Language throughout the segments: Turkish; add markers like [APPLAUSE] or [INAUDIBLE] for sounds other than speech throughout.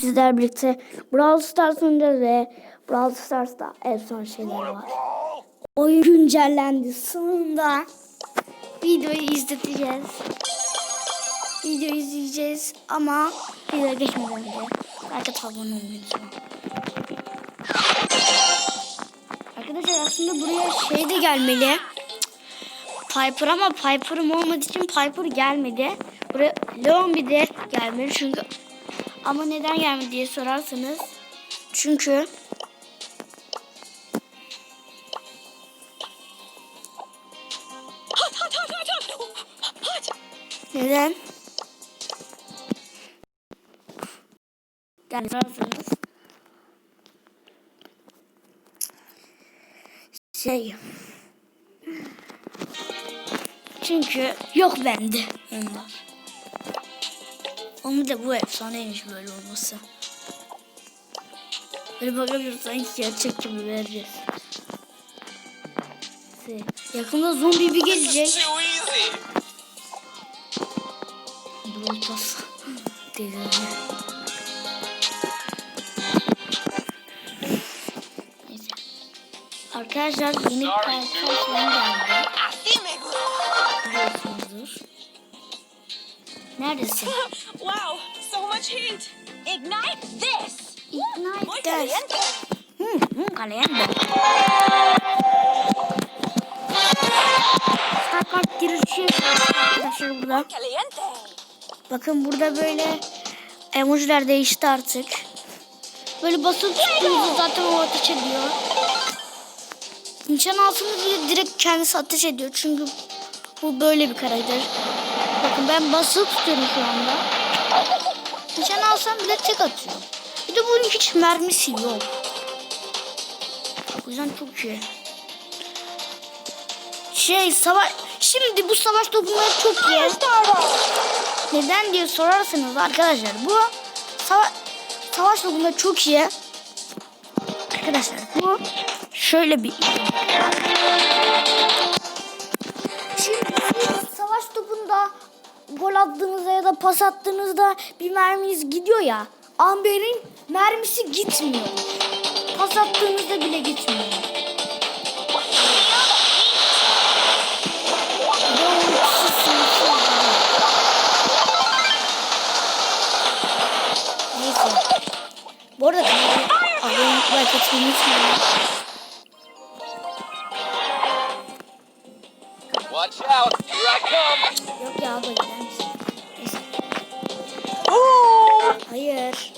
sizler birlikte Brawl Stars oynayacağız ve Brawl Stars'ta efsane şeyler var. Oyun güncellendi sonunda. Videoyu izleteceğiz. Videoyu izleyeceğiz ama videoya geçmeden önce like abone olmayı. Arkadaşlar aslında buraya şey de gelmeli. Piper ama Piper'ım olmadığı için Piper gelmedi. Buraya Leon bir de gelmeli çünkü ama neden gelmedi diye sorarsanız çünkü neden yani sorarsanız şey çünkü yok bende onda. Ama da bu efsaneymiş böyle olması. Böyle bakabiliriz sanki gerçek gibi vereceğiz. Yakında zombi bir gelecek. Pass. [LAUGHS] Delirme. Neyse. Arkadaşlar yeni karakter geldi. Neredesin? [LAUGHS] Wow, so much heat. Ignite this. Ignite caliente. Hı, hı, caliente. Starcraft girişi arkadaşlar burada. Bakın burada böyle emojiler değişti artık. Böyle basılı tuttuğunuzda zaten o ateş ediyor. Nişan altında bile direkt kendisi ateş ediyor. Çünkü bu böyle bir karakter. Bakın ben basılı tutuyorum şu anda. Nişan alsam bile tek atıyor. Bir de bunun hiç mermisi yok. O yüzden çok iyi. Şey savaş... Şimdi bu savaş topunları çok iyi. Neden diye sorarsanız arkadaşlar bu sava savaş topunda çok iyi. Arkadaşlar bu şöyle bir Şimdi savaş topunda gol attığınızda ya da pas attığınızda bir merminiz gidiyor ya. Amber'in mermisi gitmiyor. Pas attığınızda bile gitmiyor. Neyse. Bu arada kanalı abone atmayı unutmayın. Watch out. Here I come. Ya abla gider misin? Neyse. Hayır.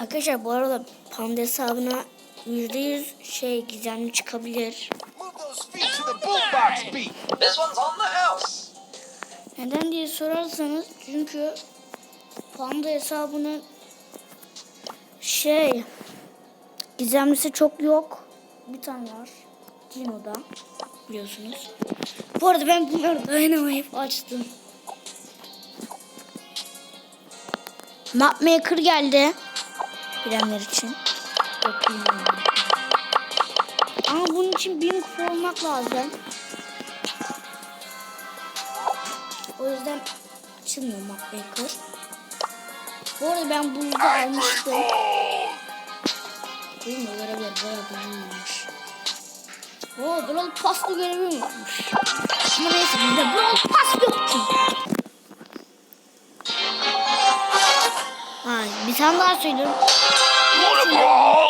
Arkadaşlar bu arada Panda hesabına %100 şey gizemli çıkabilir. Neden diye sorarsanız çünkü Panda hesabının şey gizemlisi çok yok. Bir tane var. Cino'da biliyorsunuz. Bu arada ben bunları dayanamayıp açtım. Mapmaker geldi. Bilenler için. Bilmiyorum. Ama bunun için bin kupa olmak lazım. O yüzden açılmıyor Mapmaker. Bu arada ben buzda almıştım. Mi? Görevler bayağı buzluymuş. Oo, Brawl Pass'lı görevim varmış. Ama neyse bizde Brawl Pass yok çünkü. Ay, bir tane daha söylüyorum.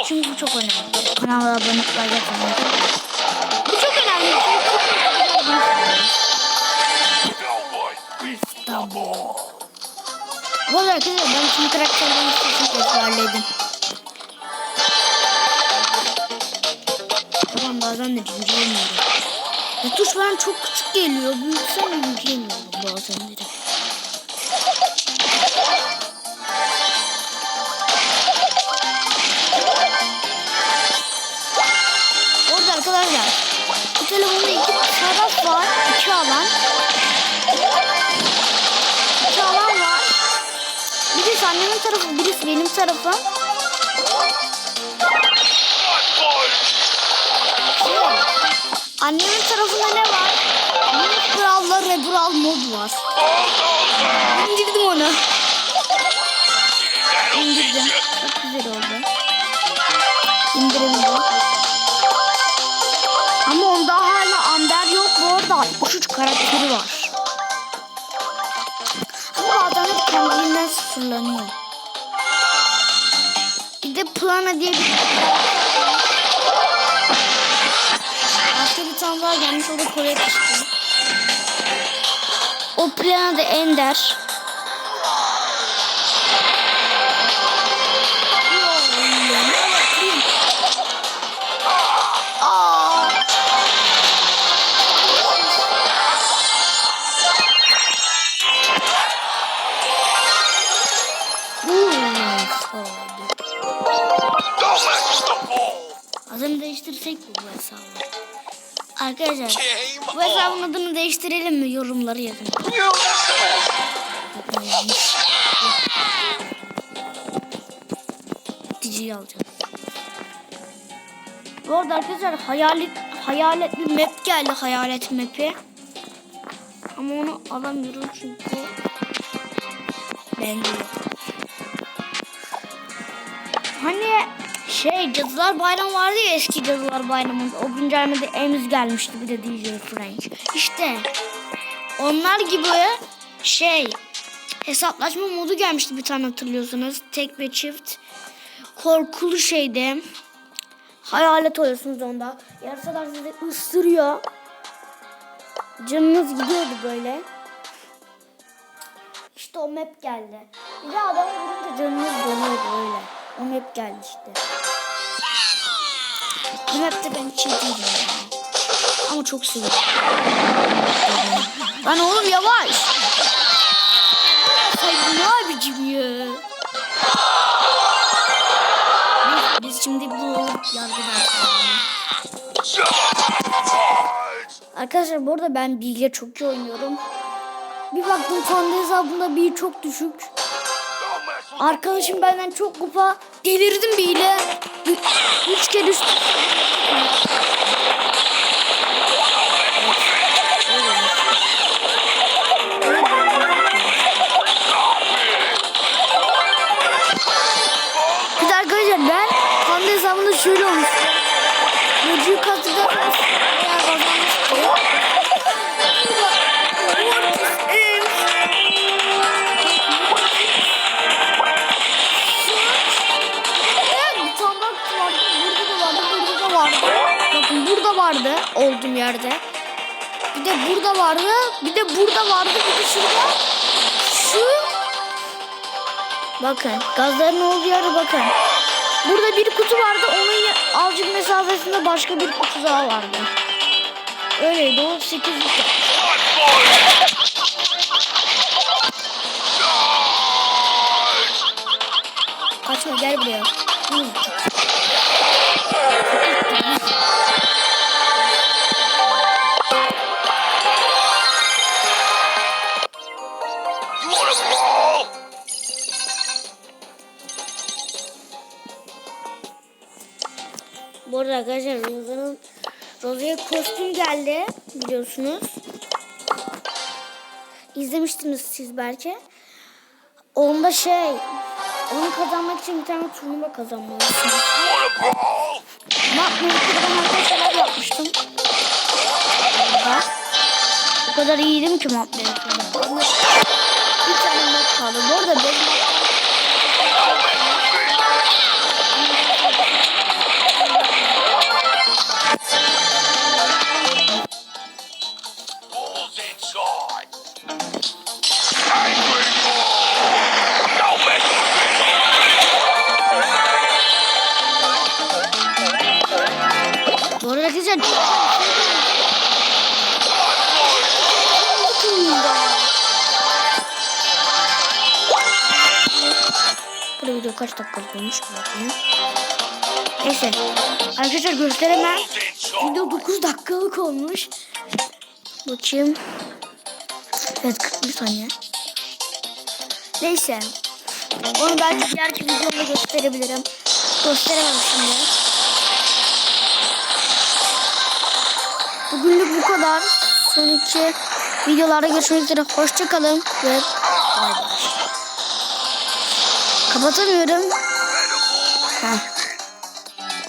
Çünkü bu çok önemli. Kanala abone olmayı unutmayın. Bu çok önemli. Çünkü Tamam. Bu arada arkadaşlar ben tüm karakterlerin sesini ezberledim. Bazen de büyüyemiyorum. Ya tuş bana çok küçük geliyor. Büyütsem de büyüyemiyorum bazenleri. Orada arkadaşlar bu telefonda iki taraf var. iki alan. İki alan var. Birisi annemin tarafı, birisi benim tarafım. Annemin tarafında ne var? Minik brawl'la rebral mod var. İndirdim onu. İndirdim. Çok güzel oldu. İndirildi. Ama onda hala Amber yok bu arada. Uçucu karakteri var. Ama adam kendiliğinden sıfırlanıyor. Bir de Plana diye bir tane daha gelmiş o da Kore çıktı. O plana da Ender. Adını değiştirsek mi bu hesabı? Arkadaşlar bu hesabın adını değiştirelim mi? Yorumları yazın. Dici'yi alacağız. Bu arada arkadaşlar hayalet, hayalet bir map geldi hayalet map'i. Ama onu alamıyorum çünkü bende yok. Hani şey Cadılar Bayramı vardı ya eski Cadılar Bayramı'nda. O güncellemede Ems gelmişti bir de DJ French. İşte onlar gibi şey hesaplaşma modu gelmişti bir tane hatırlıyorsunuz. Tek ve çift. Korkulu şeydi. Hayalet oluyorsunuz onda. Yarasalar sizi ısırıyor. Canınız gidiyordu böyle. İşte o map geldi. Bir de adamı vurunca canınız dönüyordu öyle. O map geldi işte. Bu map de ben değilim yani. Ama çok seviyorum. Lan oğlum yavaş. Sen bu ne abicim ya? Biz şimdi bu yargıdan Arkadaşlar bu arada ben bilgiye çok iyi oynuyorum. Bir baktım kendi hesabımda bir çok düşük. Arkadaşım benden çok kupa. Delirdim bile. Ü- Üç kere üst. Bir arkadaşlar ben kendi hesabımda şöyle olmuştu. Böcüğü katıda olduğum yerde. Bir de burada vardı. Bir de burada vardı. Bir de şurada. Şu. Bakın gazların olduğu yerde bakın. Burada bir kutu vardı. Onun azıcık mesafesinde başka bir kutu daha vardı. Öyleydi. O 8 Kaçma Bu arada arkadaşlar Roza'nın Roza'ya kostüm geldi biliyorsunuz. İzlemiştiniz siz belki. Onda şey onu kazanmak için bir tane turnuva kazanmalısınız. Brawl? Yapmayı ben arkadaşlar yapmıştım. Burada. O kadar iyiydim ki map mevzusunda. Bir tane map kaldı. Bu arada benim video kaç dakika olmuş bakayım. Neyse. Arkadaşlar gösteremem. Video 9 dakikalık olmuş. Bakayım. Evet 41 saniye. Neyse. Onu belki diğer videomda gösterebilirim. Gösteremem şimdi. Bugünlük bu kadar. Sonraki videolarda görüşmek üzere. Hoşçakalın ve bay bay. Kapatamıyorum. Heh.